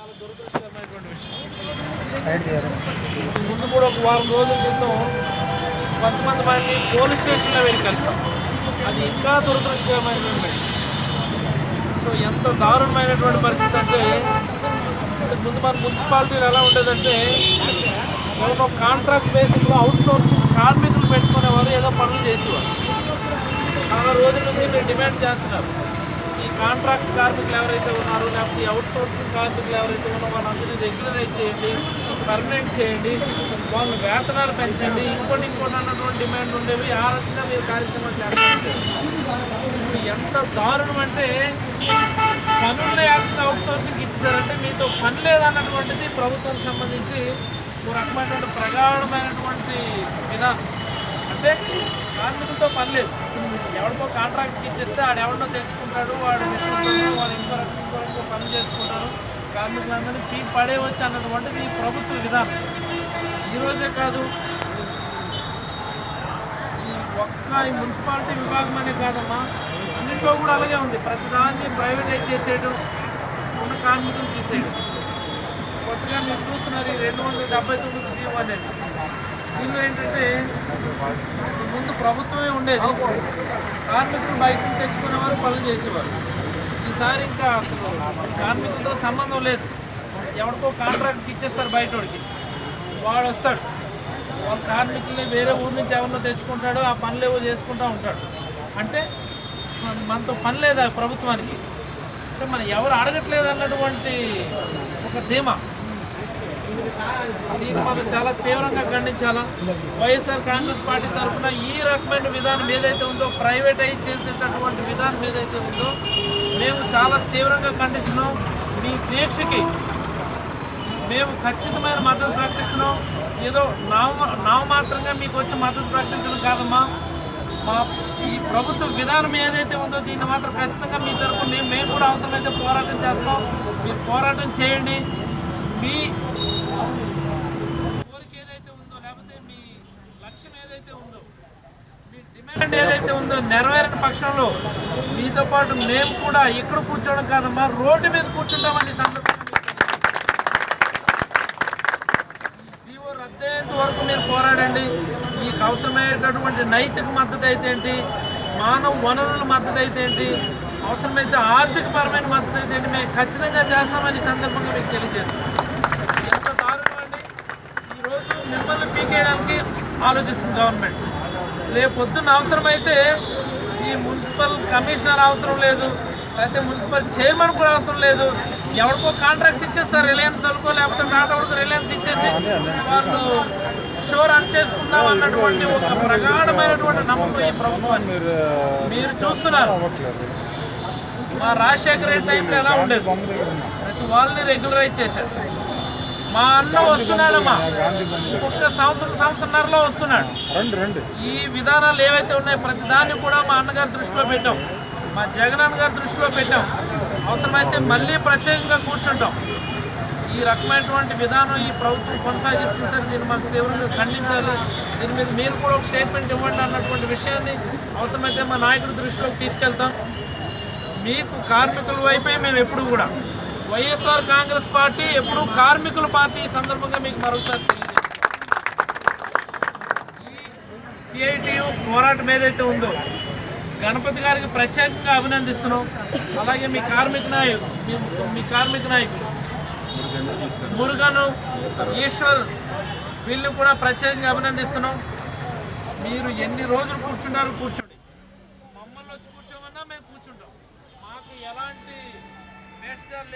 చాలా దురదృష్టకరమైనటువంటి విషయం. సైడ్ తీయరు ముందు కూడా ఒక వారం రోజుల క్రితం కొంతమంది మంది పోలీస్ స్టేషన్లో వెళ్ళి కలిసాం. అది ఇంకా దురదృష్టకరమైనటువంటి విషయం. సో ఎంత దారుణమైనటువంటి పరిస్థితి అంటే ముందు మన మున్సిపాలిటీలు ఎలా ఉండేదంటే ఏదో కాంట్రాక్ట్ బేసిక్లో అవుట్ సోర్సింగ్ కార్మికులు పెట్టుకునేవారు ఏదో పనులు చేసేవారు చాలా రోజుల నుంచి మీరు డిమాండ్ చేస్తున్నారు. ఈ కాంట్రాక్ట్ కార్మికులు ఎవరైతే ఉన్నారో లేకపోతే ఈ అవుట్ సోర్సింగ్ కార్మికులు ఎవరైతే ఉన్నారో వాళ్ళందరినీ రెగ్యులరైజ్ చేయండి పర్మనెంట్ చేయండి వాళ్ళ వేతనాలు పెంచండి. ఇంకోటి ఇంకోటి అన్నటువంటి డిమాండ్ ఉండేవి. ఆ రకంగా మీరు కార్యక్రమాలు చేస్తారు. ఎంత దారుణం అంటే పనులు అవుట్ సోర్సింగ్ ఇచ్చారంటే మీతో పని లేదన్నటువంటిది ప్రభుత్వం సంబంధించి ఒక రకమైనటువంటి ప్రగాఢమైనటువంటి విధానం. అంటే కార్మికులతో పని లేదు ఎవరికో కాంట్రాక్ట్కి ఇచ్చేస్తే ఆడు ఎవరినో తెచ్చుకుంటాడు వాడు మిషన్ వాడు ఇంకో రకం పని చేసుకుంటారు కార్మికులందరినీ పీ పడేయవచ్చు అన్నటువంటిది ఈ ప్రభుత్వ విధానం. ఈరోజే కాదు ఒక్క ఈ మున్సిపాలిటీ విభాగం అనే కాదమ్మా అన్నింటిలో కూడా అలాగే ఉంది. ప్రతిదాన్ని ప్రైవేటైజ్ చేసేయడం ఉన్న కార్మికులు తీసేయడం కొత్తగా మీరు చూస్తున్నారు ఈ రెండు వందల డెబ్బై తొమ్మిది జీవో అనేది. దీనిలో ఏంటంటే ముందు ప్రభుత్వమే ఉండేది. కార్మికులు బయట నుంచి తెచ్చుకునేవారు పనులు చేసేవారు. ఈసారి ఇంకా అసలు కార్మికులతో సంబంధం లేదు. ఎవరికో కాంట్రాక్ట్ ఇచ్చేస్తారు బయటోడికి. వాడు వస్తాడు. వాళ్ళ కార్మికుల్ని వేరే ఊరి నుంచి ఎవరినో తెచ్చుకుంటాడు ఆ పనులు ఏవో చేసుకుంటూ ఉంటాడు. అంటే మనతో పని లేదా ప్రభుత్వానికి? అంటే మనం ఎవరు అడగట్లేదు అన్నటువంటి ఒక ధీమా. దీన్ని మనం చాలా తీవ్రంగా ఖండించాలా? వైఎస్ఆర్ కాంగ్రెస్ పార్టీ తరఫున ఈ రకమైన విధానం ఏదైతే ఉందో ప్రైవేటైజ్ చేసేటటువంటి విధానం ఏదైతే ఉందో మేము చాలా తీవ్రంగా ఖండిస్తున్నాం. మీ దీక్షకి మేము ఖచ్చితమైన మద్దతు ప్రకటిస్తున్నాం. ఏదో నామ మాత్రంగా మీకు వచ్చి మద్దతు ప్రకటించడం కాదమ్మా. మా ఈ ప్రభుత్వ విధానం ఏదైతే ఉందో దీన్ని మాత్రం ఖచ్చితంగా మీ తరఫున మేము మేము కూడా అవసరమైతే పోరాటం చేస్తాం. మీరు పోరాటం చేయండి. మీ కోరిక ఏదైతే ఉందో లేకపోతే మీ లక్ష్యం ఏదైతే ఉందో మీ డిమాండ్ ఏదైతే ఉందో నెరవేరని పక్షంలో మీతో పాటు మేము కూడా ఇక్కడ కూర్చోవడం కాదమ్మా రోడ్డు మీద కూర్చుంటామని సందర్భంగా జీవో రద్దయ్యేంత వరకు మీరు పోరాడండి. మీకు అవసరమైనటువంటి నైతిక మద్దతు అయితే ఏంటి? మానవ వనరుల మద్దతు అయితే ఏంటి? అవసరమైతే ఆర్థిక పరమైన మద్దతు అయితే ఏంటి? మేము ఖచ్చితంగా చేస్తామని సందర్భంగా మీకు తెలియజేస్తున్నాం ఎంత దారుణం అండి ఈరోజు మిమ్మల్ని పీకేయడానికి ఆలోచిస్తుంది గవర్నమెంట్ రేపొద్దున అవసరమైతే ఈ మున్సిపల్ కమిషనర్ అవసరం లేదు లేకపోతే మున్సిపల్ చైర్మన్ కూడా అవసరం లేదు. ఎవరికో కాంట్రాక్ట్ ఇచ్చేస్తారు రిలయన్స్ అనుకో లేకపోతే టాటా రిలయన్స్ ఇచ్చేసి వాళ్ళు షోర్ అన్ చేసుకుందాం అన్నటువంటి ఒక ప్రగాఢమైనటువంటి నమ్మకం ఈ ప్రభుత్వాన్ని మీరు చూస్తున్నారు. మా రాజశేఖర రెడ్డి టైంలో ఎలా ఉండేది? ప్రతి వాళ్ళని రెగ్యులరైజ్ చేశారు. మా అన్న వస్తున్నాడమ్మా. ఇంకొక సంవత్సరం సంవత్సరంన్నరలో వస్తున్నాడు. రండి రండి. ఈ విధానాలు ఏవైతే ఉన్నాయో ప్రతి దాన్ని కూడా మా అన్నగారి దృష్టిలో పెట్టాం. మా జగనన్న గారి దృష్టిలో పెట్టాం. అవసరమైతే మళ్ళీ ప్రత్యేకంగా కూర్చుంటాం. ఈ రకమైనటువంటి విధానం ఈ ప్రభుత్వం కొనసాగిస్తుంది సార్. దీన్ని మాకు తీవ్రంగా ఖండించాలి. దీని మీద మీరు కూడా ఒక స్టేట్మెంట్ ఇవ్వండి అన్నటువంటి విషయాన్ని అవసరమైతే మా నాయకుడి దృష్టిలోకి తీసుకెళ్తాం. మీకు కార్మికుల వైపే మేము ఎప్పుడు కూడా వైఎస్ఆర్ కాంగ్రెస్ పార్టీ ఎప్పుడు కార్మికుల పార్టీ సందర్భంగా మీకు మరొకసారి తెలియజేస్తాం సిఐటియు పోరాటం ఏదైతే ఉందో గణపతి గారికి ప్రత్యేకంగా అభినందిస్తున్నాం. అలాగే మీ కార్మిక నాయకు మీ- మీ కార్మిక నాయకుడు మురుగను ఈశ్వర్ వీళ్ళు కూడా ప్రత్యేకంగా అభినందిస్తున్నాం. మీరు ఎన్ని రోజులు కూర్చున్నారు కూర్చోండి. మమ్మల్ని వచ్చి కూర్చోమన్నా మేము కూర్చుంటాం. మాకు ఎలాంటి వేషాలు